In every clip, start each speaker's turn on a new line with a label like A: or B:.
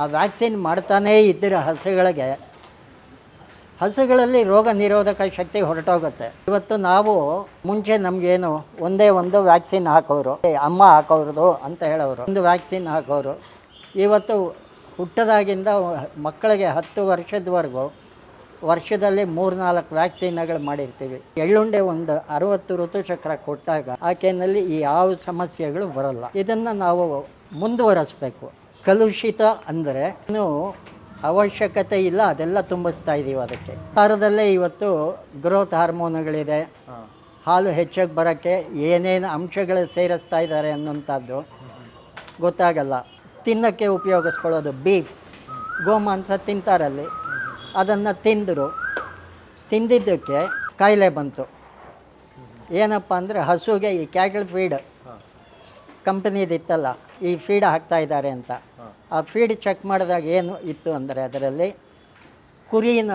A: ಆ ವ್ಯಾಕ್ಸಿನ್ ಮಾಡ್ತಾನೇ ಇದ್ದರೆ ಹಸುಗಳಿಗೆ, ಹಸುಗಳಲ್ಲಿ ರೋಗ ನಿರೋಧಕ ಶಕ್ತಿ ಹೊರಟೋಗುತ್ತೆ. ಇವತ್ತು ನಾವು ಮುಂಚೆ ನಮಗೇನು ಒಂದೇ ಒಂದು ವ್ಯಾಕ್ಸಿನ್ ಹಾಕೋರು ಅಮ್ಮ ಹಾಕೋರ್ದು ಅಂತ ಹೇಳೋರು, ಒಂದು ವ್ಯಾಕ್ಸಿನ್ ಹಾಕೋರು. ಇವತ್ತು ಹುಟ್ಟದಾಗಿಂದ ಮಕ್ಕಳಿಗೆ ಹತ್ತು ವರ್ಷದವರೆಗೂ ವರ್ಷದಲ್ಲಿ ಮೂರ್ನಾಲ್ಕು ವ್ಯಾಕ್ಸಿನ್ಗಳು ಮಾಡಿರ್ತೀವಿ. ಎಳ್ಳುಂಡೆ ಒಂದು ಅರವತ್ತು ಋತುಚಕ್ರ ಕೊಟ್ಟಾಗ ಆಕೆಯಲ್ಲಿ ಈ ಯಾವ ಸಮಸ್ಯೆಗಳು ಬರಲ್ಲ. ಇದನ್ನು ನಾವು ಮುಂದುವರಿಸ್ಬೇಕು. ಕಲುಷಿತ ಅಂದರೆ ಇನ್ನು ಅವಶ್ಯಕತೆ ಇಲ್ಲ ಅದೆಲ್ಲ ತುಂಬಿಸ್ತಾ ಇದ್ದೀವಿ ಅದಕ್ಕೆ. ಆಹಾರದಲ್ಲೇ ಇವತ್ತು ಗ್ರೋತ್ ಹಾರ್ಮೋನುಗಳಿದೆ ಹಾಲು ಹೆಚ್ಚಾಗಿ ಬರೋಕ್ಕೆ ಏನೇನು ಅಂಶಗಳು ಸೇರಿಸ್ತಾ ಇದ್ದಾರೆ ಅನ್ನೋಂಥದ್ದು ಗೊತ್ತಾಗಲ್ಲ. ತಿನ್ನೋಕ್ಕೆ ಉಪಯೋಗಿಸ್ಕೊಳ್ಳೋದು ಬೀಫ್ ಗೋಮಾಂಸ ತಿಂತಾರಲ್ಲಿ ಅದನ್ನು ತಿಂದರು. ತಿಂದಿದ್ದಕ್ಕೆ ಕಾಯಿಲೆ ಬಂತು. ಏನಪ್ಪ ಅಂದರೆ ಹಸುಗೆ ಈ ಕ್ಯಾಟಲ್ ಫೀಡ್ ಕಂಪನಿದಿತ್ತಲ್ಲ ಈ ಫೀಡ್ ಹಾಕ್ತಾ ಇದ್ದಾರೆ ಅಂತ. ಆ ಫೀಡ್ ಚೆಕ್ ಮಾಡಿದಾಗ ಏನು ಇತ್ತು ಅಂದರೆ ಅದರಲ್ಲಿ ಕುರಿನ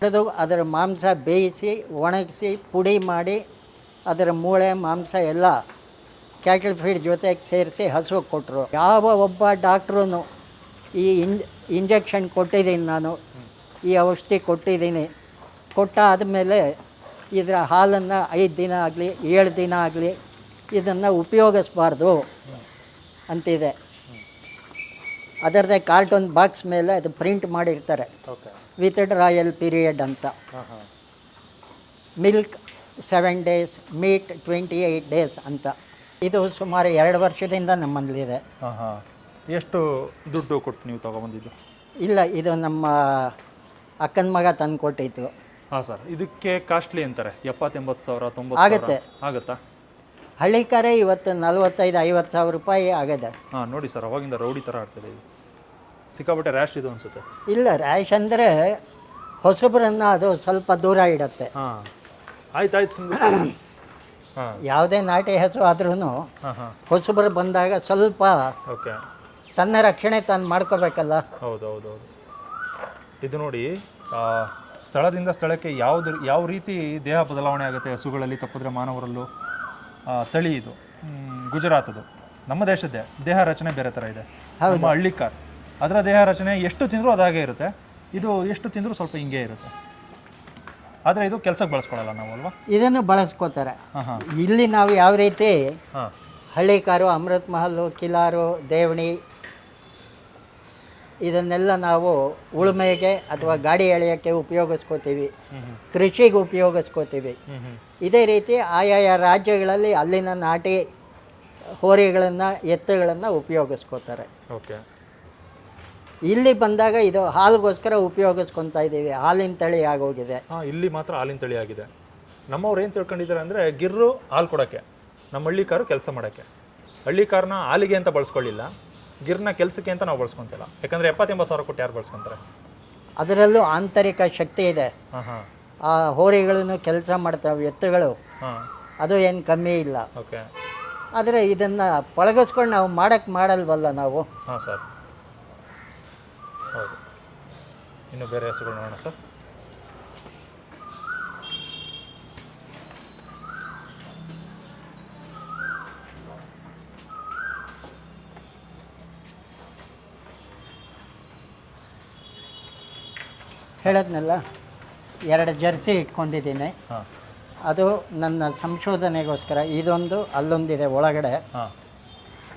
A: ಹಿಡಿದು ಅದರ ಮಾಂಸ ಬೇಯಿಸಿ, ಒಣಗಿಸಿ, ಪುಡಿ ಮಾಡಿ, ಅದರ ಮೂಳೆ, ಮಾಂಸ ಎಲ್ಲ ಕ್ಯಾಟಲ್ ಫೀಡ್ ಜೊತೆಗೆ ಸೇರಿಸಿ ಹಸು ಕೊಟ್ಟರು. ಯಾವ ಒಬ್ಬ ಡಾಕ್ಟ್ರೂ ಈ ಇಂಜೆಕ್ಷನ್ ಕೊಟ್ಟಿದ್ದೀನಿ ನಾನು, ಈ ಔಷಧಿ ಕೊಟ್ಟಿದ್ದೀನಿ. ಕೊಟ್ಟ ಆದಮೇಲೆ ಇದರ ಹಾಲನ್ನು ಐದು ದಿನ ಆಗಲಿ, ಏಳು ದಿನ ಆಗಲಿ ಇದನ್ನು ಉಪಯೋಗಿಸ್ಬಾರ್ದು ಅಂತಿದೆ. ಅದರದೇ ಕಾರ್ಟೂನ್ ಬಾಕ್ಸ್ ಮೇಲೆ ಅದು ಪ್ರಿಂಟ್ ಮಾಡಿರ್ತಾರೆ.
B: ಓಕೆ.
A: ವಿತ್ ರಾಯಲ್ ಪೀರಿಯಡ್ ಅಂತ.
B: ಹಾಂ ಹಾಂ.
A: Milk seven days meat twenty eight days ಅಂತ. ಇದು ಸುಮಾರು ಎರಡು ವರ್ಷದಿಂದ ನಮ್ಮಲ್ಲಿದೆ.
B: ಎಷ್ಟು ದುಡ್ಡು ಕೊಟ್ಟು ನೀವು ತಗೊಬಂದಿದ್ದು?
A: ಇಲ್ಲ ಇದು ನಮ್ಮ ಅಕ್ಕನ ಮಗ ತಂದು ಕೊಟ್ಟಿತ್ತು
B: ಹಾಂ ಸರ್. ಇದಕ್ಕೆ ಕಾಸ್ಟ್ಲಿ ಅಂತಾರೆ. ಎಪ್ಪತ್ತೆಂಬತ್ತು ಸಾವಿರ ತೊಂಬತ್ತು
A: ಆಗುತ್ತೆ.
B: ಆಗುತ್ತಾ? ಆಗುತ್ತಾ
A: ಹಳ್ಳಿಕಾರೆ ಇವತ್ತು ನಲ್ವತ್ತೈದು ಐವತ್ತು ಸಾವಿರ ರೂಪಾಯಿ ಆಗಿದೆ.
B: ಹಾಂ ನೋಡಿ ಸರ್ ಅವಾಗಿಂದ ರೌಡಿ ಥರ ಆಡ್ತಿದೆ ಇದು. ಸಿಕ್ಕಾಪಟ್ಟೆ ರ್ಯಾಶ್ ಇದು ಅನ್ಸುತ್ತೆ.
A: ಇಲ್ಲ ರ್ಯಾಶ್ ಅಂದರೆ ಹೊಸಬರನ್ನು ಅದು ಸ್ವಲ್ಪ ದೂರ ಇಡತ್ತೆ.
B: ಹಾಂ. ಆಯ್ತು ಆಯ್ತು ಹಾಂ.
A: ಯಾವುದೇ ನಾಟಿ ಹೆಸರು ಆದ್ರೂ
B: ಹಾಂ ಹಾಂ.
A: ಹೊಸಬರು ಬಂದಾಗ ಸ್ವಲ್ಪ
B: ಓಕೆ.
A: ತನ್ನ ರಕ್ಷಣೆ ತಾನು ಮಾಡ್ಕೋಬೇಕಲ್ಲ.
B: ಹೌದು ಹೌದು ಹೌದು. ಇದು ನೋಡಿ ಆ, ಸ್ಥಳದಿಂದ ಸ್ಥಳಕ್ಕೆ ಯಾವ್ದು ಯಾವ ರೀತಿ ದೇಹ ಬದಲಾವಣೆ ಆಗುತ್ತೆ ಹಸುಗಳಲ್ಲಿ ತಪ್ಪಿದ್ರೆ ಮಾನವರಲ್ಲೂ? ಆ, ತಳಿ ಇದು. ಮ್, ಗುಜರಾತದು. ನಮ್ಮ ದೇಶದ್ದೇ. ದೇಹ ರಚನೆ ಬೇರೆ ಥರ ಇದೆ. ನಮ್ಮ ಹಳ್ಳಿ ಕಾರ್ ಅದರ ದೇಹ ರಚನೆ ಎಷ್ಟು ತಿಂದರೂ ಅದು ಹಾಗೆ ಇರುತ್ತೆ. ಇದು ಎಷ್ಟು ತಿಂದರೂ ಸ್ವಲ್ಪ ಹಿಂಗೆ ಇರುತ್ತೆ. ಆದರೆ ಇದು ಕೆಲಸಕ್ಕೆ ಬಳಸ್ಕೊಳ್ಳಲ್ಲ ನಾವು ಅಲ್ವಾ?
A: ಇದನ್ನು ಬಳಸ್ಕೋತಾರೆ. ಇಲ್ಲಿ ನಾವು ಯಾವ ರೀತಿ
B: ಹಳ್ಳಿ
A: ಹಳ್ಳಿಕಾರು ಅಮೃತ್ ಮಹಲ್ಲು ಕಿಲಾರು ದೇವಣಿ ಇದನ್ನೆಲ್ಲ ನಾವು ಉಳುಮೆಗೆ ಅಥವಾ ಗಾಡಿ ಎಳೆಯೋಕ್ಕೆ ಉಪಯೋಗಿಸ್ಕೋತೀವಿ. ಕೃಷಿಗೆ ಉಪಯೋಗಿಸ್ಕೋತೀವಿ. ಇದೇ ರೀತಿ ಆಯಾಯ ರಾಜ್ಯಗಳಲ್ಲಿ ಅಲ್ಲಿನ ನಾಟಿ ಹೋರಿಗಳನ್ನು ಎತ್ತುಗಳನ್ನು ಉಪಯೋಗಿಸ್ಕೋತಾರೆ.
B: ಓಕೆ.
A: ಇಲ್ಲಿ ಬಂದಾಗ ಇದು ಹಾಲಿಗೋಸ್ಕರ ಉಪಯೋಗಿಸ್ಕೊತಾ ಇದ್ದೀವಿ. ಹಾಲಿನ ತಳಿ ಆಗೋಗಿದೆ.
B: ಹಾಂ ಇಲ್ಲಿ ಮಾತ್ರ ಹಾಲಿನ ತಳಿ ಆಗಿದೆ. ನಮ್ಮವ್ರು ಏನು ತಿಳ್ಕೊಂಡಿದ್ದಾರೆ ಅಂದರೆ ಗಿರ್ರು ಹಾಲು ಕೊಡೋಕ್ಕೆ ನಮ್ಮ ಹಳ್ಳಿ ಕಾರು ಕೆಲಸ ಮಾಡೋಕ್ಕೆ. ಹಳ್ಳಿ ಕಾರ್ನ ಹಾಲಿಗೆ ಅಂತ ಬಳಸ್ಕೊಳ್ಳಿಲ್ಲ ಗಿರ್ನ ಕೆಲಸಕ್ಕೆ ಅಂತ ನಾವು ಬಳಸ್ಕೊತಿಲ್ಲ. ಯಾಕಂದರೆ ಎಪ್ಪತ್ತೆಂಬತ್ತು ಸಾವಿರ ಕೊಟ್ಟು ಯಾರು ಬಳಸ್ಕೊಂತಾರೆ?
A: ಅದರಲ್ಲೂ ಆಂತರಿಕ ಶಕ್ತಿ ಇದೆ.
B: ಹಾಂ ಹಾಂ.
A: ಆ ಹೋರಿಗಳನ್ನು ಕೆಲಸ ಮಾಡ್ತಾವೆ ಎತ್ತುಗಳು.
B: ಹಾಂ.
A: ಅದು ಏನು ಕಮ್ಮಿ ಇಲ್ಲ.
B: ಓಕೆ.
A: ಆದರೆ ಇದನ್ನು ಪಳಗಿಸ್ಕೊಂಡು ನಾವು ಮಾಡೋಕ್ಕೆ ಮಾಡಲ್ವಲ್ಲ ನಾವು?
B: ಹಾಂ ಸರ್ ಹೌದು ಇನ್ನು ಬೇರೆ ಹೆಸರುಗಳು ನೋಡೋಣ ಸರ್.
A: ಹೇಳದ್ನಲ್ಲ ಎರಡು ಜರ್ಸಿ ಇಟ್ಕೊಂಡಿದ್ದೀನಿ. ಅದು ನನ್ನ ಸಂಶೋಧನೆಗೋಸ್ಕರ ಇದೊಂದು ಅಲ್ಲೊಂದಿದೆ ಒಳಗಡೆ.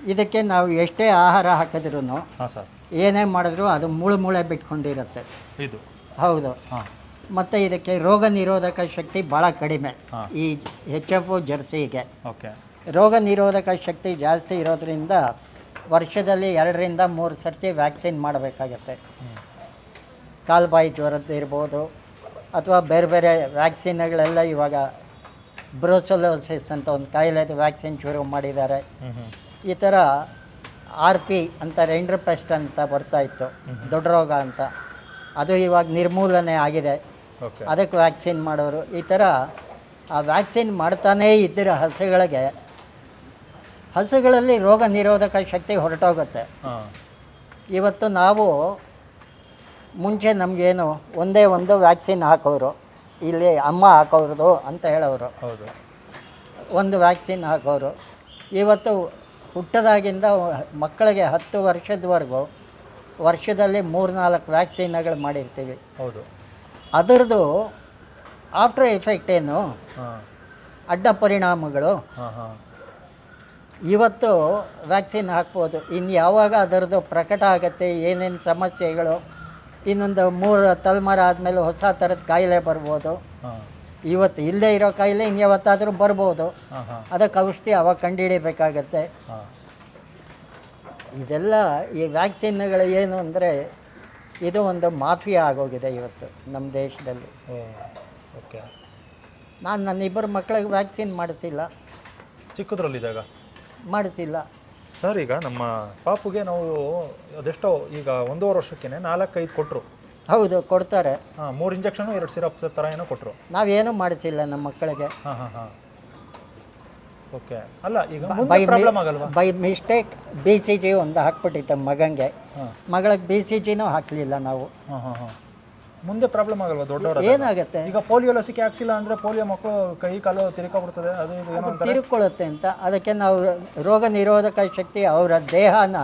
A: ಇದಕ್ಕೆ ನಾವು ಎಷ್ಟೇ ಆಹಾರ ಹಾಕಿದ್ರು
B: ಹಾಂ ಸರ್.
A: ಏನೇ ಮಾಡಿದ್ರೂ ಅದು ಮುಳು ಮುಳೆ ಬಿಟ್ಕೊಂಡಿರುತ್ತೆ.
B: ಇದು?
A: ಹೌದು. ಮತ್ತೆ ಇದಕ್ಕೆ ರೋಗ ನಿರೋಧಕ ಶಕ್ತಿ ಭಾಳ ಕಡಿಮೆ ಈ ಎಚ್ ಎಫ್ ಜರ್ಸಿಗೆ.
B: ಓಕೆ.
A: ರೋಗ ನಿರೋಧಕ ಶಕ್ತಿ ಜಾಸ್ತಿ ಇರೋದ್ರಿಂದ ವರ್ಷದಲ್ಲಿ ಎರಡರಿಂದ ಮೂರು ಸರ್ತಿ ವ್ಯಾಕ್ಸಿನ್ ಮಾಡಬೇಕಾಗತ್ತೆ. ಕಾಲ್ಬಾಯಿ ಜ್ವರದ್ದು ಇರ್ಬೋದು ಅಥವಾ ಬೇರೆ ಬೇರೆ ವ್ಯಾಕ್ಸಿನ್ಗಳೆಲ್ಲ ಇವಾಗ ಬ್ರೋಸೊಲೋಸಿಸ್ ಅಂತ ಒಂದು ಕಾಯಿಲೆದು ವ್ಯಾಕ್ಸಿನ್ ಶುರು ಮಾಡಿದ್ದಾರೆ. ಈ ಥರ ಆರ್ ಪಿ ಅಂತ ರೆಂಡ್ರ್ ಪೆಸ್ಟ್ ಅಂತ ಬರ್ತಾ ಇತ್ತು. ದೊಡ್ಡ ರೋಗ ಅಂತ. ಅದು ಇವಾಗ ನಿರ್ಮೂಲನೆ ಆಗಿದೆ. ಅದಕ್ಕೆ ವ್ಯಾಕ್ಸಿನ್ ಮಾಡೋರು. ಈ ಥರ ಆ ವ್ಯಾಕ್ಸಿನ್ ಮಾಡ್ತಾನೇ ಇದ್ದರೆ ಹಸುಗಳಿಗೆ ಹಸುಗಳಲ್ಲಿ ರೋಗ ನಿರೋಧಕ ಶಕ್ತಿ ಹೊರಟೋಗುತ್ತೆ. ಇವತ್ತು ನಾವು ಮುಂಚೆ ನಮಗೇನು ಒಂದೇ ಒಂದು ವ್ಯಾಕ್ಸಿನ್ ಹಾಕೋರು ಇಲ್ಲಿ ಅಮ್ಮ ಹಾಕೋರು ಅಂತ ಹೇಳೋರು.
B: ಹೌದು.
A: ಒಂದು ವ್ಯಾಕ್ಸಿನ್ ಹಾಕೋರು. ಇವತ್ತು ಹುಟ್ಟದಾಗಿಂದ ಮಕ್ಕಳಿಗೆ ಹತ್ತು ವರ್ಷದವರೆಗೂ ವರ್ಷದಲ್ಲಿ ಮೂರು ನಾಲ್ಕು ವ್ಯಾಕ್ಸಿನ್ಗಳು ಮಾಡಿರ್ತೀವಿ.
B: ಹೌದು.
A: ಅದರದ್ದು ಆಫ್ಟರ್ ಎಫೆಕ್ಟ್ ಏನು? ಅಡ್ಡ ಪರಿಣಾಮಗಳು. ಇವತ್ತು ವ್ಯಾಕ್ಸಿನ್ ಹಾಕ್ಬೋದು. ಇನ್ನು ಯಾವಾಗ ಅದರದ್ದು ಪ್ರಕಟ ಆಗುತ್ತೆ ಏನೇನು ಸಮಸ್ಯೆಗಳು ಇನ್ನೊಂದು ಮೂರು ತಲೆಮಾರು ಆದಮೇಲೆ ಹೊಸ ಥರದ ಕಾಯಿಲೆ ಬರ್ಬೋದು.
B: ಹಾಂ.
A: ಇವತ್ತು ಇಲ್ಲದೆ ಇರೋ ಕಾಯಿಲೆ ಇನ್ಯಾವತ್ತಾದರೂ ಬರ್ಬೋದು. ಅದಕ್ಕೆ ಔಷಧಿ ಅವಾಗ
B: ಕಂಡುಹಿಡಿಯಬೇಕಾಗತ್ತೆ
A: ಇದೆಲ್ಲ ಈ ವ್ಯಾಕ್ಸಿನ್ಗಳು ಏನು ಅಂದರೆ ಇದು ಒಂದು ಮಾಫಿಯಾ ಆಗೋಗಿದೆ ಇವತ್ತು ನಮ್ಮ ದೇಶದಲ್ಲಿ.
B: ಓಕೆ.
A: ನಾನು ನನ್ನ ಇಬ್ಬರು ಮಕ್ಕಳಿಗೆ ವ್ಯಾಕ್ಸಿನ್ ಮಾಡಿಸಿಲ್ಲ.
B: ಚಿಕ್ಕದ್ರಲ್ಲಿದ್ದಾಗ
A: ಮಾಡಿಸಿಲ್ಲ.
B: ಸರ್ ಈಗ ನಮ್ಮ ಪಾಪುಗೆ ನಾವು ಅದೆಷ್ಟೋ ಈಗ ಒಂದೂವರೆ ವರ್ಷಕ್ಕೇನೆ ನಾಲ್ಕೈದು ಕೊಟ್ಟರು
A: ಹೌದು ಕೊಡ್ತಾರೆ.
B: ಹಾಂ ಮೂರು ಇಂಜೆಕ್ಷನು ಎರಡು ಸಿರಪ್ ಥರ ಏನೋ ಕೊಟ್ಟರು
A: ನಾವೇನು ಮಾಡಿಸಿಲ್ಲ ನಮ್ಮ ಮಕ್ಕಳಿಗೆ.
B: ಹಾಂ ಹಾಂ ಹಾಂ. ಓಕೆ ಅಲ್ಲ ಈಗ
A: ಬೈ
B: ಪ್ರಾಬ್ಲಮ್ ಆಗಲ್ವಾ?
A: By mistake B C G ಒಂದು ಹಾಕ್ಬಿಟ್ಟಿತ್ತು ಮಗಂಗೆ. ಮಗಳಿಗೆ ಬಿ ಸಿ ಜಿನೂ ಹಾಕಲಿಲ್ಲ ನಾವು.
B: ಹಾಂ ಹಾಂ ಹಾಂ. ಮುಂದೆ ಪ್ರಾಬ್ಲಮ್ ಆಗಲ್ವಾ ದೊಡ್ಡವರ
A: ಏನಾಗುತ್ತೆ?
B: ಈಗ ಪೋಲಿಯೋ ಲಸಿಕೆ ಹಾಕ್ಸಿಲ್ಲ ಅಂದ್ರೆ ಪೋಲಿಯೋ ಮಕ್ಕಳು ಕೈ ಕಾಲು ತಿರ್ಕೊಬಿಡ್ತದೆ ಅದು ಇದು ಏನೋ
A: ಅದು
B: ಅಂತಾರೆ?
A: ತಿರುಕೊಳ್ಳುತ್ತೆ ಅಂತ. ಅದಕ್ಕೆ ನಾವು ರೋಗ ನಿರೋಧಕ ಶಕ್ತಿ ಅವರ ದೇಹನ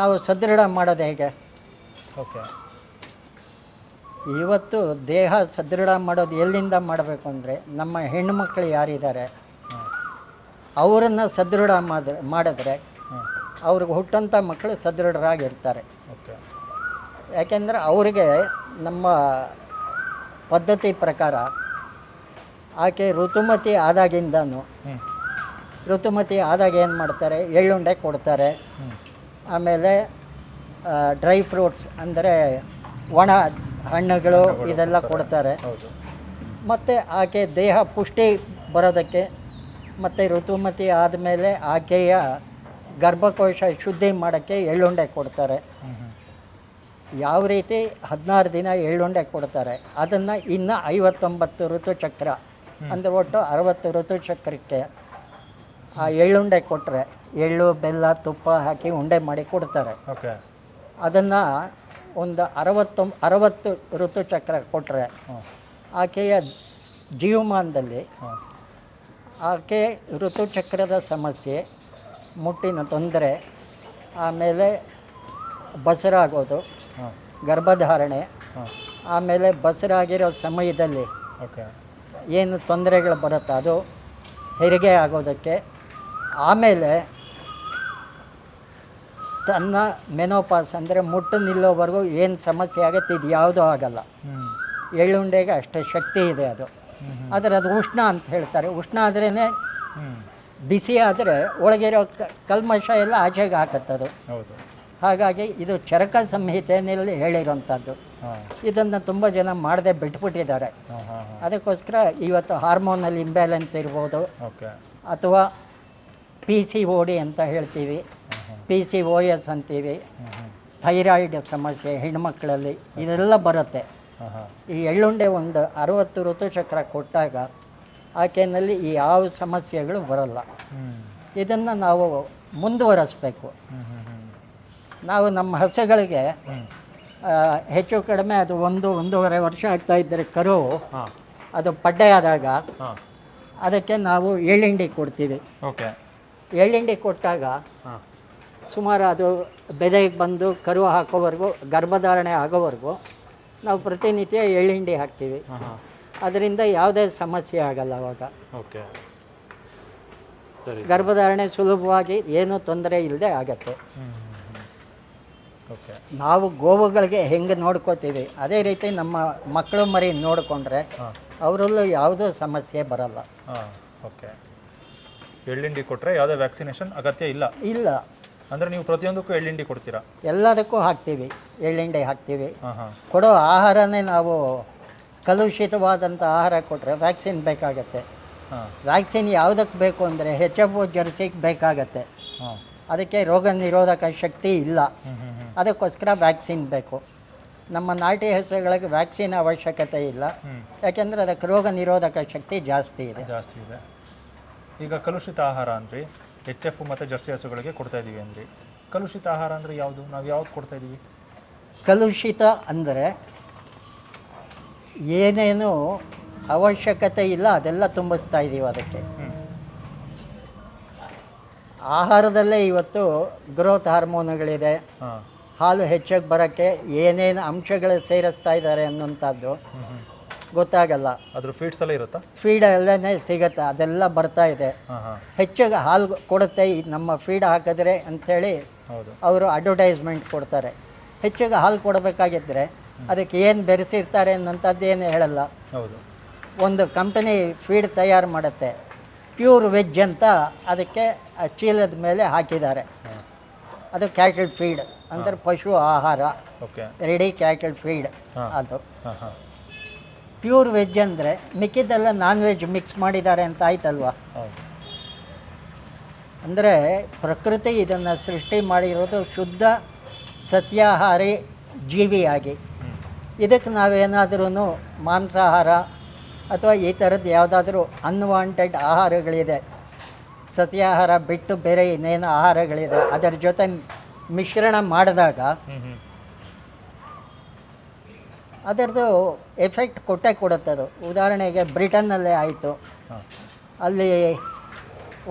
A: ನಾವು ಸದೃಢ ಮಾಡೋದು ಹೇಗೆ?
B: ಓಕೆ
A: ಇವತ್ತು ದೇಹ ಸದೃಢ ಮಾಡೋದು ಎಲ್ಲಿಂದ ಮಾಡಬೇಕು ಅಂದರೆ ನಮ್ಮ ಹೆಣ್ಣುಮಕ್ಕಳು ಯಾರಿದ್ದಾರೆ? ಅವರನ್ನು ಸದೃಢ ಮಾಡಿದ್ರೆ ಮಾಡಿದ್ರೆ ಅವ್ರಿಗೆ ಹುಟ್ಟಂಥ ಮಕ್ಕಳು ಸದೃಢರಾಗಿರ್ತಾರೆ. ಯಾಕೆಂದರೆ ಅವರಿಗೆ ನಮ್ಮ ಪದ್ಧತಿ ಪ್ರಕಾರ ಆಕೆ ಋತುಮತಿ ಆದಾಗಿಂದನೂ ಋತುಮತಿ ಆದಾಗ ಏನು ಮಾಡ್ತಾರೆ? ಎಳ್ಳುಂಡೆ ಕೊಡ್ತಾರೆ. ಆಮೇಲೆ ಡ್ರೈ ಫ್ರೂಟ್ಸ್ ಅಂದರೆ ಒಣ ಹಣ್ಣುಗಳು ಇದೆಲ್ಲ ಕೊಡ್ತಾರೆ. ಮತ್ತು ಆಕೆ ದೇಹ ಪುಷ್ಟಿ ಬರೋದಕ್ಕೆ ಮತ್ತು ಋತುಮತಿ ಆದಮೇಲೆ ಆಕೆಯ ಗರ್ಭಕೋಶ ಶುದ್ಧಿ ಮಾಡೋಕ್ಕೆ ಎಳ್ಳುಂಡೆ ಕೊಡ್ತಾರೆ. ಯಾವ ರೀತಿ ಹದಿನಾರು ದಿನ ಎಳ್ಳುಂಡೆ ಕೊಡ್ತಾರೆ. ಅದನ್ನು ಇನ್ನು ಐವತ್ತೊಂಬತ್ತು ಋತುಚಕ್ರ. ಅಂದರೆ ಒಟ್ಟು ಅರವತ್ತು ಋತುಚಕ್ರಕ್ಕೆ ಆ ಎಳ್ಳುಂಡೆ ಕೊಟ್ಟರೆ ಎಳ್ಳು ಬೆಲ್ಲ ತುಪ್ಪ ಹಾಕಿ ಉಂಡೆ ಮಾಡಿ ಕೊಡ್ತಾರೆ. ಅದನ್ನು ಒಂದು ಅರವತ್ತು ಅರವತ್ತು ಋತುಚಕ್ರ ಕೊಟ್ಟರೆ ಆಕೆಯ ಜೀವಮಾನದಲ್ಲಿ ಆಕೆ ಋತುಚಕ್ರದ ಸಮಸ್ಯೆ ಮುಟ್ಟಿನ ತೊಂದರೆ ಆಮೇಲೆ ಬಸರಾಗೋದು ಗರ್ಭಧಾರಣೆ ಆಮೇಲೆ ಬಸರಾಗಿರೋ ಸಮಯದಲ್ಲಿ
B: ಓಕೆ.
A: ಏನು ತೊಂದರೆಗಳು ಬರುತ್ತೆ ಅದು ಹೆರಿಗೆ ಆಗೋದಕ್ಕೆ ಆಮೇಲೆ ತನ್ನ ಮೆನೋಪಾಸ್ ಅಂದರೆ ಮುಟ್ಟು ನಿಲ್ಲೋವರೆಗೂ ಏನು ಸಮಸ್ಯೆ ಆಗುತ್ತೆ ಇದು ಯಾವುದೂ ಆಗಲ್ಲ. ಎಳ್ಳುಂಡೆಗೆ ಅಷ್ಟೇ ಶಕ್ತಿ ಇದೆ ಅದು. ಆದರೆ ಅದು ಉಷ್ಣ ಅಂತ ಹೇಳ್ತಾರೆ. ಉಷ್ಣ ಆದ್ರೇ ಬಿಸಿ ಆದರೆ ಒಳಗಿರೋ ಕಲ್ಮಶ ಎಲ್ಲ ಆಚೆಗೆ ಹಾಕತ್ತದು
B: ಹೌದು.
A: ಹಾಗಾಗಿ ಇದು ಚರಕ ಸಂಹಿತೆಯಲ್ಲಿ
B: ಹೇಳಿರುವಂಥದ್ದು.
A: ಇದನ್ನು ತುಂಬ ಜನ ಮಾಡದೆ ಬಿಟ್ಬಿಟ್ಟಿದ್ದಾರೆ. ಅದಕ್ಕೋಸ್ಕರ ಇವತ್ತು ಹಾರ್ಮೋನಲ್ಲಿ ಇಂಬ್ಯಾಲೆನ್ಸ್ ಇರ್ಬೋದು. ಅಥವಾ ಪಿ ಸಿ ಓ ಡಿ ಅಂತ ಹೇಳ್ತೀವಿ. ಪಿ ಸಿ ಓ ಎಸ್ ಅಂತೀವಿ. ಥೈರಾಯ್ಡ್ ಸಮಸ್ಯೆ ಹೆಣ್ಮಕ್ಳಲ್ಲಿ ಇದೆಲ್ಲ ಬರುತ್ತೆ. ಈ ಎಳ್ಳುಂಡೆ ಒಂದು ಅರವತ್ತು ಋತುಚಕ್ರ ಕೊಟ್ಟಾಗ ಆಕೆಯಲ್ಲಿ ಈ ಯಾವ ಸಮಸ್ಯೆಗಳು ಬರಲ್ಲ. ಇದನ್ನು ನಾವು ಮುಂದುವರಿಸ್ಬೇಕು. ನಾವು ನಮ್ಮ ಹಸುಗಳಿಗೆ ಹೆಚ್ಚು ಕಡಿಮೆ ಅದು ಒಂದು ಒಂದೂವರೆ ವರ್ಷ ಆಗ್ತಾ ಇದ್ದರೆ ಕರು ಅದು ಪಡ್ಡೆ ಆದಾಗ ಅದಕ್ಕೆ ನಾವು ಎಳ್ಳಿಂಡಿ ಕೊಡ್ತೀವಿ.
B: ಓಕೆ.
A: ಎಳ್ಳಿಂಡಿ ಕೊಟ್ಟಾಗ ಸುಮಾರು ಅದು ಬೆದೆಗೆ ಬಂದು ಕರು ಹಾಕೋವರೆಗೂ ಗರ್ಭಧಾರಣೆ ಆಗೋವರೆಗೂ ನಾವು ಪ್ರತಿನಿತ್ಯ ಎಳ್ಳಿಂಡಿ ಹಾಕ್ತೀವಿ. ಅದರಿಂದ ಯಾವುದೇ ಸಮಸ್ಯೆ ಆಗಲ್ಲ ಅವಾಗ.
B: ಓಕೆ. ಸರಿ
A: ಗರ್ಭಧಾರಣೆ ಸುಲಭವಾಗಿ ಏನೂ ತೊಂದರೆ ಇಲ್ಲದೆ ಆಗತ್ತೆ.
B: ಓಕೆ.
A: ನಾವು ಗೋವುಗಳಿಗೆ ಹೆಂಗೆ ನೋಡ್ಕೋತೀವಿ ಅದೇ ರೀತಿ ನಮ್ಮ ಮಕ್ಕಳು ಮರಿ ನೋಡಿಕೊಂಡ್ರೆ ಅವರಲ್ಲೂ ಯಾವುದೂ ಸಮಸ್ಯೆ ಬರಲ್ಲ.
B: ಓಕೆ. ಎಳ್ಳಿಂಡಿ ಕೊಟ್ಟರೆ ಯಾವುದೇ ವ್ಯಾಕ್ಸಿನೇಷನ್ ಅಗತ್ಯ ಇಲ್ಲ?
A: ಇಲ್ಲ.
B: ಅಂದರೆ ನೀವು ಪ್ರತಿಯೊಂದಕ್ಕೂ ಎಳ್ಳಿಂಡಿ ಕೊಡ್ತೀರಾ?
A: ಎಲ್ಲದಕ್ಕೂ ಹಾಕ್ತೀವಿ ಎಳ್ಳೆಂಡೆ ಹಾಕ್ತೀವಿ.
B: ಹಾಂ ಹಾಂ.
A: ಕೊಡೋ ಆಹಾರನೇ ನಾವು ಕಲುಷಿತವಾದಂಥ ಆಹಾರ ಕೊಟ್ಟರೆ ವ್ಯಾಕ್ಸಿನ್ ಬೇಕಾಗತ್ತೆ.
B: ಹಾಂ.
A: ವ್ಯಾಕ್ಸಿನ್ ಯಾವುದಕ್ಕೆ ಬೇಕು ಅಂದರೆ ಹೆಚ್ ಎಫ್ ಒ ಜರ್ಸಿಗೆ ಬೇಕಾಗತ್ತೆ.
B: ಹಾಂ.
A: ಅದಕ್ಕೆ ರೋಗ ನಿರೋಧಕ ಶಕ್ತಿ ಇಲ್ಲ. ಅದಕ್ಕೋಸ್ಕರ ವ್ಯಾಕ್ಸಿನ್ ಬೇಕು. ನಮ್ಮ ನಾಟಿ ಹಸುಗಳಿಗೆ ವ್ಯಾಕ್ಸಿನ್ ಅವಶ್ಯಕತೆ ಇಲ್ಲ. ಯಾಕೆಂದರೆ ಅದಕ್ಕೆ ರೋಗ ನಿರೋಧಕ ಶಕ್ತಿ ಜಾಸ್ತಿ ಇದೆ.
B: ಜಾಸ್ತಿ ಇದೆ. ಈಗ ಕಲುಷಿತ ಆಹಾರ ಅಂದ್ರಿ. ಎಚ್ ಎಫ್ ಮತ್ತು ಜರ್ಸಿ ಹಸುಗಳಿಗೆ ಕೊಡ್ತಾ ಇದ್ದೀವಿ ಅಂದ್ರಿ. ಕಲುಷಿತ ಆಹಾರ ಅಂದರೆ ಯಾವುದು? ನಾವು ಯಾವ್ದು ಕೊಡ್ತಾ ಇದ್ದೀವಿ
A: ಕಲುಷಿತ ಅಂದರೆ ಏನೇನು ಅವಶ್ಯಕತೆ ಇಲ್ಲ ಅದೆಲ್ಲ ತುಂಬಿಸ್ತಾ ಇದ್ದೀವಿ ಅದಕ್ಕೆ. ಆಹಾರದಲ್ಲೇ ಇವತ್ತು ಗ್ರೋತ್ ಹಾರ್ಮೋನುಗಳಿದೆ ಹಾಲು ಹೆಚ್ಚಾಗಿ ಬರೋಕ್ಕೆ ಏನೇನು ಅಂಶಗಳು ಸೇರಿಸ್ತಾ ಇದ್ದಾರೆ ಅನ್ನೋಂಥದ್ದು ಗೊತ್ತಾಗಲ್ಲ.
B: ಅದ್ರ ಫೀಡ್ಸ್ ಎಲ್ಲ ಇರುತ್ತಾ?
A: ಫೀಡ್ ಎಲ್ಲನೇ ಸಿಗುತ್ತೆ ಅದೆಲ್ಲ ಬರ್ತಾ ಇದೆ. ಹೆಚ್ಚಾಗಿ ಹಾಲು ಕೊಡುತ್ತೆ ನಮ್ಮ ಫೀಡ್ ಹಾಕಿದ್ರೆ ಅಂಥೇಳಿ
B: ಹೌದು.
A: ಅವರು ಅಡ್ವರ್ಟೈಸ್ಮೆಂಟ್ ಕೊಡ್ತಾರೆ. ಹೆಚ್ಚಾಗಿ ಹಾಲು ಕೊಡಬೇಕಾಗಿದ್ದರೆ ಅದಕ್ಕೆ ಏನು ಬೆರೆಸಿರ್ತಾರೆ ಅನ್ನೋಂಥದ್ದು ಏನು ಹೇಳಲ್ಲ.
B: ಹೌದು.
A: ಒಂದು ಕಂಪನಿ ಫೀಡ್ ತಯಾರು ಮಾಡುತ್ತೆ. ಪ್ಯೂರ್ ವೆಜ್ ಅಂತ ಅದಕ್ಕೆ ಆ ಚೀಲದ ಮೇಲೆ ಹಾಕಿದ್ದಾರೆ. ಅದು ಕ್ಯಾಟಲ್ ಫೀಡ್ ಅಂದರೆ ಪಶು ಆಹಾರ.
B: Okay
A: ready cattle feed. ಅದು. ಪ್ಯೂರ್ ವೆಜ್ ಅಂದರೆ ಮಿಕ್ಕಿದ್ದೆಲ್ಲ ನಾನ್ ವೆಜ್ ಮಿಕ್ಸ್ ಮಾಡಿದ್ದಾರೆ ಅಂತ ಆಯ್ತಲ್ವಾ? ಅಂದರೆ ಪ್ರಕೃತಿ ಇದನ್ನು ಸೃಷ್ಟಿ ಮಾಡಿರೋದು ಶುದ್ಧ ಸಸ್ಯಾಹಾರಿ ಜೀವಿಯಾಗಿ. ಇದಕ್ಕೆ ನಾವೇನಾದ್ರೂ ಮಾಂಸಾಹಾರ ಅಥವಾ ಈ ಥರದ್ದು ಯಾವುದಾದ್ರೂ ಅನ್ವಾಂಟೆಡ್ ಆಹಾರಗಳಿದೆ. ಸಸ್ಯಾಹಾರ ಬಿಟ್ಟು ಬೇರೆ ಇನ್ನೇನು ಆಹಾರಗಳಿದೆ ಅದರ ಜೊತೆ ಮಿಶ್ರಣ ಮಾಡಿದಾಗ ಅದರದ್ದು ಎಫೆಕ್ಟ್ ಕೊಟ್ಟೆ ಕೊಡುತ್ತೆ ಅದು. ಉದಾಹರಣೆಗೆ ಬ್ರಿಟನ್ನಲ್ಲೇ ಆಯಿತು. ಅಲ್ಲಿ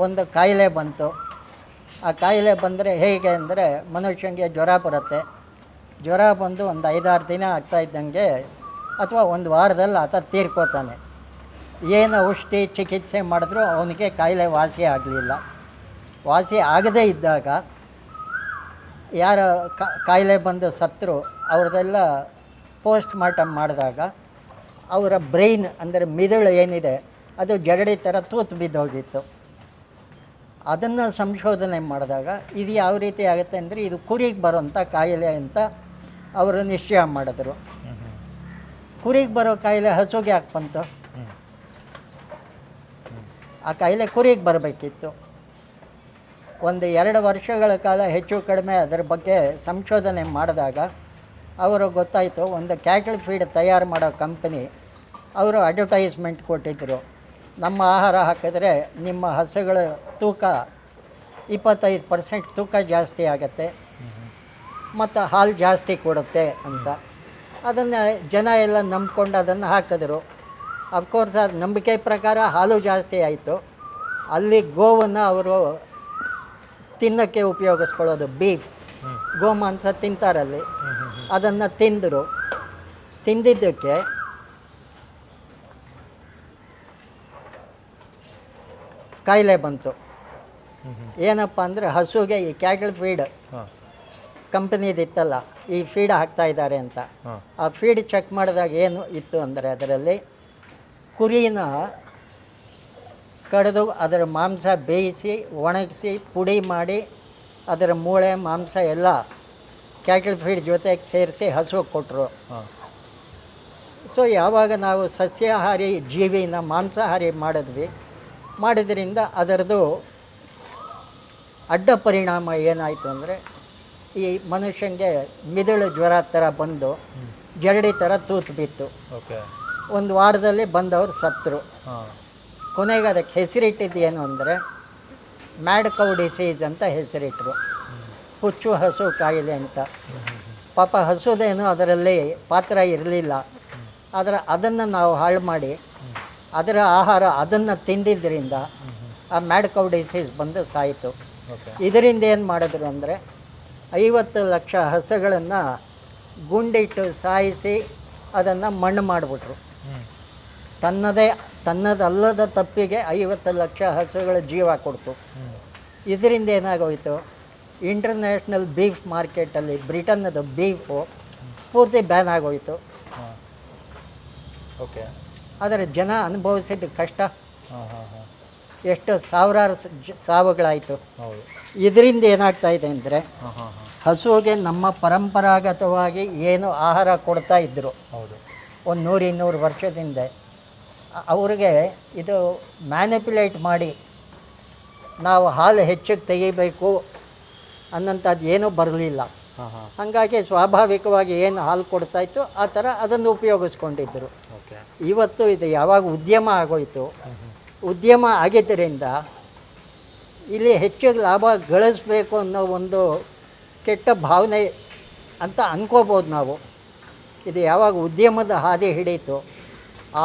A: ಒಂದು ಕಾಯಿಲೆ ಬಂತು. ಆ ಕಾಯಿಲೆ ಬಂದರೆ ಹೇಗೆ ಅಂದರೆ ಮನುಷ್ಯನಿಗೆ ಜ್ವರ ಬರುತ್ತೆ. ಜ್ವರ ಬಂದು ಒಂದು ಐದಾರು ದಿನ ಆಗ್ತಾ ಇದ್ದಂಗೆ ಅಥವಾ ಒಂದು ವಾರದಲ್ಲಿ ಆತ ತೀರ್ಕೋತಾನೆ. ಏನು ಔಷಧಿ ಚಿಕಿತ್ಸೆ ಮಾಡಿದ್ರೂ ಅವನಿಗೆ ಕಾಯಿಲೆ ವಾಸಿ ಆಗಲಿಲ್ಲ. ವಾಸಿ ಆಗದೇ ಇದ್ದಾಗ ಯಾರ ಕಾಯಿಲೆ ಬಂದು ಸತ್ತರು ಅವ್ರದ್ದೆಲ್ಲ ಪೋಸ್ಟ್ ಮಾರ್ಟಮ್ ಮಾಡಿದಾಗ ಅವರ ಬ್ರೈನ್ ಅಂದರೆ ಮಿದುಳು ಏನಿದೆ, ಅದು ಜಗಡಿ ಥರ ತೂತು ಬಿದ್ದೋಗಿತ್ತು ಅದನ್ನು ಸಂಶೋಧನೆ ಮಾಡಿದಾಗ ಇದು ಯಾವ ರೀತಿ ಆಗುತ್ತೆ ಅಂದರೆ ಇದು ಕುರಿಗೆ ಬರೋಂಥ ಕಾಯಿಲೆ ಅಂತ ಅವರು ನಿಶ್ಚಯ ಮಾಡಿದ್ರು. ಕುರಿಗೆ ಬರೋ ಕಾಯಿಲೆ ಹಸುಗೆ ಯಾಕೆ ಬಂತು? ಆ ಕಾಯಿಲೆ ಕುರಿಗೆ ಬರಬೇಕಿತ್ತು. ಒಂದು ಎರಡು ವರ್ಷಗಳ ಕಾಲ ಹೆಚ್ಚು ಕಡಿಮೆ ಅದರ ಬಗ್ಗೆ ಸಂಶೋಧನೆ ಮಾಡಿದಾಗ ಅವರು ಗೊತ್ತಾಯಿತು, ಒಂದು ಕ್ಯಾಟಲ್ ಫೀಡ್ ತಯಾರು ಮಾಡೋ ಕಂಪನಿ ಅವರು ಅಡ್ವರ್ಟೈಸ್ಮೆಂಟ್ ಕೊಟ್ಟಿದ್ದರು ನಮ್ಮ ಆಹಾರ ಹಾಕಿದ್ರೆ ನಿಮ್ಮ ಹಸುಗಳ ತೂಕ ಇಪ್ಪತ್ತೈದು ಪರ್ಸೆಂಟ್ ತೂಕ ಜಾಸ್ತಿ ಆಗುತ್ತೆ. ಮತ್ತು ಹಾಲು ಜಾಸ್ತಿ ಕೊಡುತ್ತೆ ಅಂತ. ಅದನ್ನು ಜನ ಎಲ್ಲ ನಂಬ್ಕೊಂಡು ಅದನ್ನು ಹಾಕಿದ್ರು. ಅಫ್ಕೋರ್ಸ್ ಅದು ನಂಬಿಕೆ ಪ್ರಕಾರ ಹಾಲು ಜಾಸ್ತಿ ಆಯಿತು. ಅಲ್ಲಿ ಗೋವನ್ನು ಅವರು ತಿನ್ನೋಕ್ಕೆ ಉಪಯೋಗಿಸ್ಕೊಳ್ಳೋದು ಬೀಫ್ ಗೋಮಾಂಸ ತಿಂತಾರಲ್ಲಿ. ಅದನ್ನು ತಿಂದರು. ತಿಂದಿದ್ದಕ್ಕೆ ಕಾಯಿಲೆ ಬಂತು. ಏನಪ್ಪ ಅಂದರೆ ಹಸುಗೆ ಈ ಕ್ಯಾಟಲ್ ಫೀಡ್ ಕಂಪನಿದಿತ್ತಲ್ಲ ಈ ಫೀಡ್ ಹಾಕ್ತಾ ಇದ್ದಾರೆ ಅಂತ. ಆ ಫೀಡ್ ಚೆಕ್ ಮಾಡಿದಾಗ ಏನು ಇತ್ತು ಅಂದರೆ ಅದರಲ್ಲಿ ಕುರಿನ ಕಡಿದು ಅದರ ಮಾಂಸ ಬೇಯಿಸಿ ಒಣಗಿಸಿ ಪುಡಿ ಮಾಡಿ ಅದರ ಮೂಳೆ ಮಾಂಸ ಎಲ್ಲ ಕ್ಯಾಟಲ್ ಫೀಡ್ ಜೊತೆಗೆ ಸೇರಿಸಿ ಹಸು ಕೊಟ್ಟರು ಸೊ ಯಾವಾಗ ನಾವು ಸಸ್ಯಾಹಾರಿ ಜೀವಿನ ಮಾಂಸಾಹಾರಿ ಮಾಡಿದ್ವಿ ಮಾಡಿದ್ರಿಂದ ಅದರದ್ದು ಅಡ್ಡ ಪರಿಣಾಮ ಏನಾಯಿತು ಅಂದರೆ ಈ ಮನುಷ್ಯನಿಗೆ ಮಿದುಳು ಜ್ವರ ಥರ ಬಂದು ಜರಡಿ ಥರ ತೂತು ಬಿತ್ತು.
B: ಓಕೆ
A: ಒಂದು ವಾರದಲ್ಲಿ ಬಂದವರು ಸತ್ತರು. ಕೊನೆಗೆ ಅದಕ್ಕೆ ಹೆಸರಿಟ್ಟಿದ್ದು ಏನು ಅಂದರೆ ಮ್ಯಾಡ್ ಕೌ ಡಿಸೀಸ್ ಅಂತ ಹೆಸರಿಟ್ಟರು ಹುಚ್ಚು ಹಸು ಕಾಯಿಲೆ ಅಂತ. ಪಾಪ ಹಸುದೇನು ಅದರಲ್ಲಿ ಪಾತ್ರ ಇರಲಿಲ್ಲ. ಆದರೆ ಅದನ್ನು ನಾವು ಹಾಳು ಮಾಡಿ ಅದರ ಆಹಾರ ಅದನ್ನು ತಿಂದಿದ್ದರಿಂದ ಆ ಮ್ಯಾಡ್ ಕೌ ಡಿಸೀಸ್ ಬಂದು ಸಾಯಿತು. ಇದರಿಂದ ಏನು ಮಾಡಿದ್ರು ಅಂದರೆ ಐವತ್ತು ಲಕ್ಷ ಹಸುಗಳನ್ನು ಗುಂಡಿಟ್ಟು ಸಾಯಿಸಿ ಅದನ್ನು ಮಣ್ಣು ಮಾಡಿಬಿಟ್ರು. ತನ್ನದೇ ತನ್ನದಲ್ಲದ ತಪ್ಪಿಗೆ ಐವತ್ತು ಲಕ್ಷ ಹಸುಗಳ ಜೀವ ಕೊಡ್ತು. ಇದರಿಂದ ಏನಾಗೋಯಿತು? ಇಂಟರ್ನ್ಯಾಷನಲ್ ಬೀಫ್ ಮಾರ್ಕೆಟಲ್ಲಿ ಬ್ರಿಟನ್ನದು ಬೀಫು ಪೂರ್ತಿ ಬ್ಯಾನ್ ಆಗೋಯಿತು.
B: ಓಕೆ.
A: ಆದರೆ ಜನ ಅನುಭವಿಸಿದ ಕಷ್ಟ? ಎಷ್ಟು ಸಾವಿರಾರು ಸಾವುಗಳಾಯಿತು.
B: ಹೌದು.
A: ಇದರಿಂದ ಏನಾಗ್ತಾ ಇದೆ ಅಂದರೆ ಹಸುವಿಗೆ ನಮ್ಮ ಪರಂಪರಾಗತವಾಗಿ ಏನು ಆಹಾರ ಕೊಡ್ತಾ ಇದ್ದರು
B: ಹೌದು.
A: ಒಂದು ನೂರು ಇನ್ನೂರು ವರ್ಷದಿಂದ ಅವ್ರಿಗೆ ಇದು ಮ್ಯಾನಿಪ್ಯುಲೇಟ್ ಮಾಡಿ ನಾವು ಹಾಲು ಹೆಚ್ಚಿಗೆ ತೆಗಿಬೇಕು ಅನ್ನೋಂಥದ್ದು ಏನೂ ಬರಲಿಲ್ಲ. ಹಾಗಾಗಿ ಸ್ವಾಭಾವಿಕವಾಗಿ ಏನು ಹಾಲು ಕೊಡ್ತಾ ಇತ್ತು ಆ ಥರ ಅದನ್ನು ಉಪಯೋಗಿಸ್ಕೊಂಡಿದ್ದರು.
B: ಓಕೆ.
A: ಇವತ್ತು ಇದು ಯಾವಾಗ ಉದ್ಯಮ ಆಗೋಯಿತು ಉದ್ಯಮ ಆಗಿದ್ದರಿಂದ ಇಲ್ಲಿ ಹೆಚ್ಚು ಲಾಭ ಗಳಿಸ್ಬೇಕು ಅನ್ನೋ ಒಂದು ಕೆಟ್ಟ ಭಾವನೆ ಅಂತ ಅನ್ಕೋಬೋದು ನಾವು. ಇದು ಯಾವಾಗ ಉದ್ಯಮದ ಹಾದಿ ಹಿಡೀತು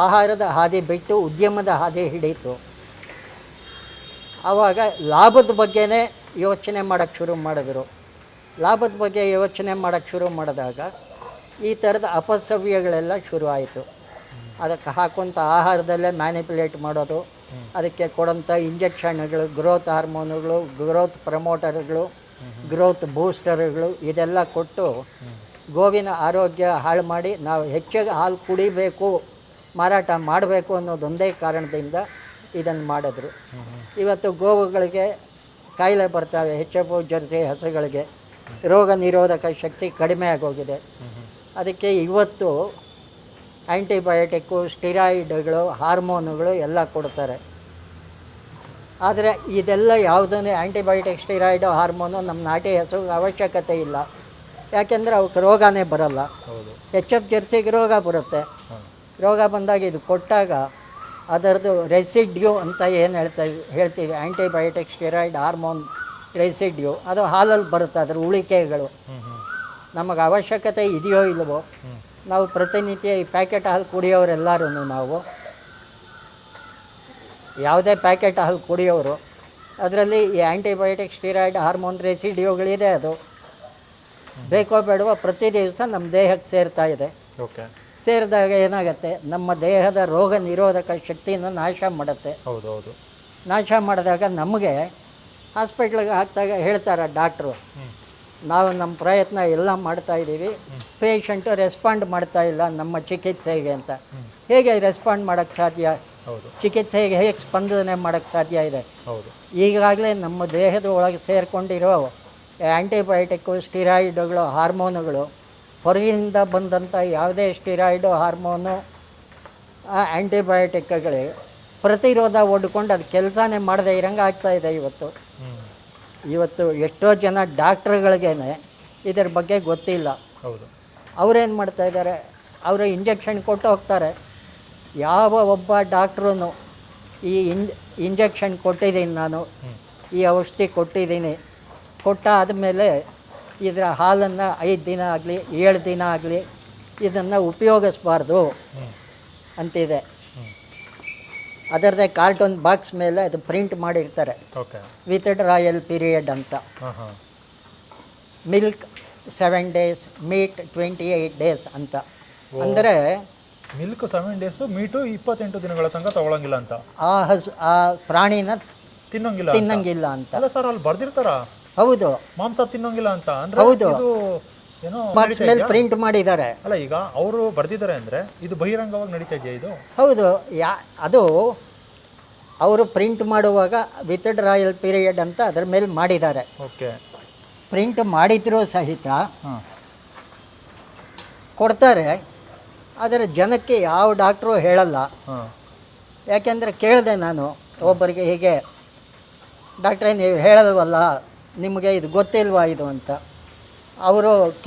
A: ಆಹಾರದ ಹಾದಿ ಬಿಟ್ಟು ಉದ್ಯಮದ ಹಾದಿ ಹಿಡಿತು ಆವಾಗ ಲಾಭದ ಬಗ್ಗೆನೇ ಯೋಚನೆ ಮಾಡೋಕ್ಕೆ ಶುರು ಮಾಡಿದ್ರು. ಲಾಭದ ಬಗ್ಗೆ ಯೋಚನೆ ಮಾಡೋಕ್ಕೆ ಶುರು ಮಾಡಿದಾಗ ಈ ಥರದ ಅಪಸವ್ಯಗಳೆಲ್ಲ ಶುರು ಆಯಿತು. ಅದಕ್ಕೆ ಹಾಕುವಂಥ ಆಹಾರದಲ್ಲೇ ಮ್ಯಾನಿಪ್ಯುಲೇಟ್ ಮಾಡೋದು, ಅದಕ್ಕೆ ಕೊಡೋಂಥ ಇಂಜೆಕ್ಷನ್ಗಳು, ಗ್ರೋತ್ ಹಾರ್ಮೋನುಗಳು, ಗ್ರೋತ್ ಪ್ರಮೋಟರ್ಗಳು, ಗ್ರೋತ್ ಬೂಸ್ಟರ್ಗಳು ಇದೆಲ್ಲ ಕೊಟ್ಟು ಗೋವಿನ ಆರೋಗ್ಯ ಹಾಳು ಮಾಡಿ ನಾವು ಹೆಚ್ಚಾಗಿ ಹಾಲು ಕುಡಿಬೇಕು. ಮಾರಾಟ ಮಾಡಬೇಕು ಅನ್ನೋದೊಂದೇ ಕಾರಣದಿಂದ ಇದನ್ನು ಮಾಡಿದ್ರು. ಇವತ್ತು ಗೋವುಗಳಿಗೆ ಕಾಯಿಲೆ ಬರ್ತವೆ ಹೆಚ್ಚು ಜರ್ಸಿ ಹಸುಗಳಿಗೆ. ರೋಗ ನಿರೋಧಕ ಶಕ್ತಿ ಕಡಿಮೆ ಆಗೋಗಿದೆ. ಅದಕ್ಕೆ ಇವತ್ತು ಆ್ಯಂಟಿಬಯೋಟಿಕ್ಕು ಸ್ಟಿರಾಯ್ಡ್ಗಳು ಹಾರ್ಮೋನುಗಳು ಎಲ್ಲ ಕೊಡ್ತಾರೆ. ಆದರೆ ಇದೆಲ್ಲ ಯಾವುದೊಂದು ಆ್ಯಂಟಿಬಯೋಟಿಕ್ ಸ್ಟಿರಾಯ್ಡು ಹಾರ್ಮೋನು ನಮ್ಮ ನಾಟಿ ಹಸು ಅವಶ್ಯಕತೆ ಇಲ್ಲ. ಯಾಕೆಂದರೆ ಅವಕ್ಕೆ ರೋಗನೇ ಬರಲ್ಲ. ಎಚ್ ಎಫ್ ಜರ್ಸಿಗೆ ರೋಗ ಬರುತ್ತೆ. ರೋಗ ಬಂದಾಗ ಇದು ಕೊಟ್ಟಾಗ ಅದರದ್ದು ರೆಸಿಡ್ಯೂ ಅಂತ ಏನು ಹೇಳ್ತಾ ಹೇಳ್ತೀವಿ ಆ್ಯಂಟಿಬಯೋಟಿಕ್ ಸ್ಟೀರಾಯ್ಡ್ ಹಾರ್ಮೋನ್ ರೆಸಿಡ್ಯೂ. ಅದು ಹಾಲಲ್ಲಿ ಬರುತ್ತೆ ಅದರ ಉಳಿಕೆಗಳು. ನಮಗೆ ಅವಶ್ಯಕತೆ ಇದೆಯೋ
B: ಇಲ್ಲವೋ
A: ನಾವು ಪ್ರತಿನಿತ್ಯ ಈ ಪ್ಯಾಕೆಟ್ ಹಾಲು ಕುಡಿಯೋರೆಲ್ಲರೂ ನಾವು. ಯಾವುದೇ ಪ್ಯಾಕೆಟ್ ಹಾಲು ಕುಡಿಯೋರು ಅದರಲ್ಲಿ ಈ ಆ್ಯಂಟಿಬಯೋಟಿಕ್ ಸ್ಟಿರಾಯ್ಡ್ ಹಾರ್ಮೋನ್ ರೆಸಿಡಿಯೋಗಳಿದೆ ಅದು. ಬೇಕೋ ಬೇಡವೋ ಪ್ರತಿ ದಿವಸ ನಮ್ಮ ದೇಹಕ್ಕೆ ಸೇರ್ತಾ ಇದೆ.
B: ಓಕೆ.
A: ಸೇರಿದಾಗ ಏನಾಗುತ್ತೆ? ನಮ್ಮ ದೇಹದ ರೋಗ ನಿರೋಧಕ ಶಕ್ತಿಯನ್ನು ನಾಶ ಮಾಡುತ್ತೆ.
B: ಹೌದು ಹೌದು
A: ನಾಶ ಮಾಡಿದಾಗ ನಮಗೆ ಹಾಸ್ಪಿಟ್ಲಿಗೆ ಹಾಕಿದಾಗ ಹೇಳ್ತಾರೆ ಡಾಕ್ಟ್ರು ನಾವು ನಮ್ಮ ಪ್ರಯತ್ನ ಎಲ್ಲ ಮಾಡ್ತಾ ಇದ್ದೀವಿ. ಪೇಷಂಟು ರೆಸ್ಪಾಂಡ್ ಮಾಡ್ತಾ ಇಲ್ಲ ನಮ್ಮ ಚಿಕಿತ್ಸೆಗೆ ಅಂತ. ಹೇಗೆ ರೆಸ್ಪಾಂಡ್ ಮಾಡೋಕ್ಕೆ ಸಾಧ್ಯ?
B: ಹೌದು.
A: ಚಿಕಿತ್ಸೆಗೆ ಹೇಗೆ ಸ್ಪಂದನೆ ಮಾಡೋಕ್ಕೆ ಸಾಧ್ಯ ಇದೆ?
B: ಹೌದು.
A: ಈಗಾಗಲೇ ನಮ್ಮ ದೇಹದ ಒಳಗೆ ಸೇರಿಕೊಂಡಿರೋ ಆ್ಯಂಟಿಬಯೋಟಿಕ್ಕು ಸ್ಟಿರಾಯ್ಡುಗಳು ಹಾರ್ಮೋನುಗಳು ಹೊರಗಿನಿಂದ ಬಂದಂಥ ಯಾವುದೇ ಸ್ಟಿರಾಯ್ಡು ಹಾರ್ಮೋನು ಆ್ಯಂಟಿಬಯೋಟಿಕ್ಗಳು ಆ್ಯಂಟಿಬಯೋಟಿಕ್ಗಳಿಗೆ ಪ್ರತಿರೋಧ ಒಡ್ಕೊಂಡು ಅದು ಕೆಲಸನೇ ಮಾಡದೇ ಇರಂಗೆ ಆಗ್ತಾ ಇದೆ ಇವತ್ತು. ಇವತ್ತು ಎಷ್ಟೋ ಜನ ಡಾಕ್ಟ್ರುಗಳಿಗೇನೆ ಇದರ ಬಗ್ಗೆ ಗೊತ್ತಿಲ್ಲ.
B: ಹೌದು.
A: ಅವ್ರೇನು ಮಾಡ್ತಾ ಇದ್ದಾರೆ? ಅವರು ಇಂಜೆಕ್ಷನ್ ಕೊಟ್ಟು ಹೋಗ್ತಾರೆ. ಯಾವ ಒಬ್ಬ ಡಾಕ್ಟ್ರೂ ಈ ಇಂಜೆಕ್ಷನ್ ಕೊಟ್ಟಿದ್ದೀನಿ ನಾನು ಈ ಔಷಧಿ ಕೊಟ್ಟಿದ್ದೀನಿ ಕೊಟ್ಟಾದ ಆದಮೇಲೆ ಇದರ ಹಾಲನ್ನು ಐದು ದಿನ ಆಗಲಿ ಏಳು ದಿನ ಆಗಲಿ ಇದನ್ನು ಉಪಯೋಗಿಸ್ಬಾರ್ದು ಅಂತಿದೆ. ಅದರದೇ ಕಾರ್ಟೂನ್ ಬಾಕ್ಸ್ ಮೇಲೆ ಅದು ಪ್ರಿಂಟ್ ಮಾಡಿರ್ತಾರೆ. ವಿತ್ ರಾಯಲ್ ಪೀರಿಯಡ್ ಅಂತ. Milk seven days meat twenty eight days ಅಂತ. ಅಂದರೆ
B: ಮಿಲ್ಕ್ ಸೆವೆನ್ ಡೇಸು ಮೀಟು ಇಪ್ಪತ್ತೆಂಟು ದಿನಗಳ ತನಕ ತಗೊಳ್ಳಂಗಿಲ್ಲ ಅಂತ.
A: ಆ ಹಸು ಆ ಪ್ರಾಣಿನ
B: ತಿನ್ನೋಂಗಿಲ್ಲ.
A: ತಿನ್ನಂಗಿಲ್ಲ ಅಂತ.
B: ಅಲ್ಲ ಸರ್ ಅಲ್ಲಿ ಬರ್ದಿರ್ತಾರ?
A: ಹೌದು.
B: ಮಾಂಸ ತಿನ್ನೋಂಗಿಲ್ಲ ಅಂತ ಅಂದ್ರೆ
A: ಹೌದು.
B: ಇದು ಏನೋ
A: ಬಾಕ್ಸ್
B: ನಡೀತಾ
A: ಮೇಲೆ
B: ಇದ್ಯಾ?
A: ಪ್ರಿಂಟ್ ಮಾಡಿದ್ದಾರೆ.
B: ಅಲ್ಲ ಈಗ ಅವರು ಬರ್ದಿದ್ದಾರೆ ಅಂದ್ರೆ ಇದು ಬಹಿರಂಗವಾಗಿ ನಡೀತಾ ಇದೆಯಾ ಇದು?
A: ಹೌದು. ಯಾ ಅದು ಅವರು ಪ್ರಿಂಟ್ ಮಾಡುವಾಗ ವಿತ್ ರಾಯಲ್ ಪೀರಿಯಡ್ ಅಂತ ಅದರ ಮೇಲೆ ಮಾಡಿದ್ದಾರೆ.
B: ಓಕೆ.
A: ಪ್ರಿಂಟ್ ಮಾಡಿದ್ರೂ ಸಹಿತ
B: ಹಾಂ.
A: ಕೊಡ್ತಾರೆ ಆದರೆ ಜನಕ್ಕೆ ಯಾವ ಡಾಕ್ಟ್ರು ಹೇಳಲ್ಲ.
B: ಹಾಂ.
A: ಯಾಕೆಂದರೆ ಕೇಳಿದೆ ನಾನು ಒಬ್ಬರಿಗೆ ಹೀಗೆ ಡಾಕ್ಟ್ರೇ ನೀವು ಹೇಳಲ್ವಲ್ಲ? ನಿಮಗೆ ಇದು ಗೊತ್ತಿಲ್ವಾ ಇದು ಅಂತ. ಅವರು